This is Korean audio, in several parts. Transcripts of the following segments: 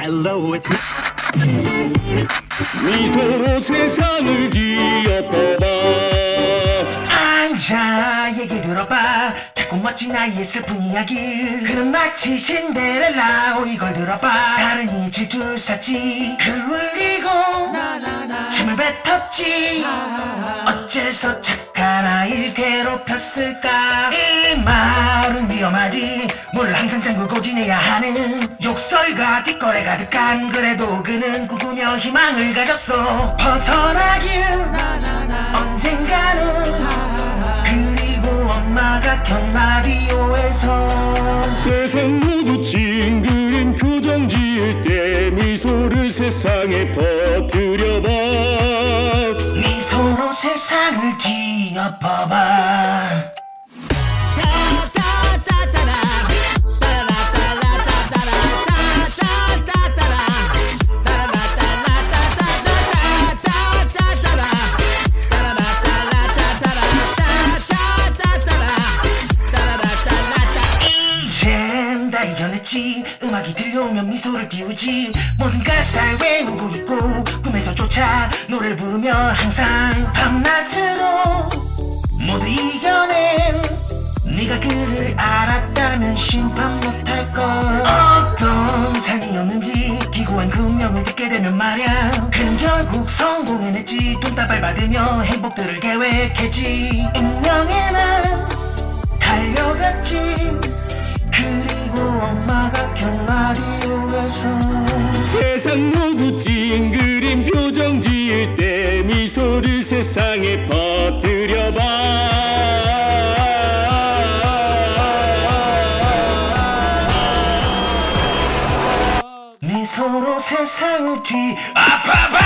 Hello, it's 미소로 세상을 뒤엎어봐. 앉아 얘기 들어봐. 자꾸 멋진 아이의 슬픈 이야기 그는 마치 신데렐라 오 이걸 들어봐. 다른 이질 둘사지. 글 울리고 침을 뱉었지. 어째서 착한 아이를 괴롭혔을까 위험하지. 물 항상 잠그고 지내야 하는 욕설과 뒷거래 가득한 그래도 그는 꿈꾸며 희망을 가졌어. 벗어나길 언젠가는. 그리고 엄마가 켠 라디오에서 세상 모두 찡그린 표정 지을 때 미소를 세상에 퍼뜨려봐. 미소로 세상을 뒤엎어봐 다 이겨냈지 음악이 들려오면 미소를 띄우지. 모든 가사를 외우고 있고 꿈에서조차 노래를 부르며 항상 밤낮으로 모두 이겨낸 네가 그를 알았다면 심판 못할걸. 어떤 삶이었는지 기구한 그 운명을 듣게 되면 말야. 그는 결국 성공해냈지. 돈다발 받으며 행복들을 계획했지. 운명의 날 세상 모두 찡그린 표정 지을 때 미소를 세상에 퍼뜨려봐. 미소로 세상을 뒤아파봐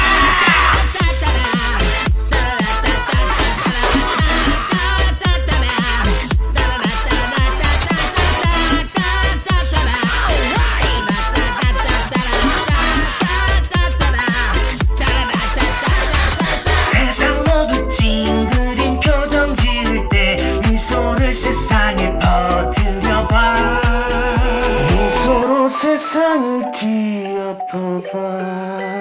sensação que aprovar.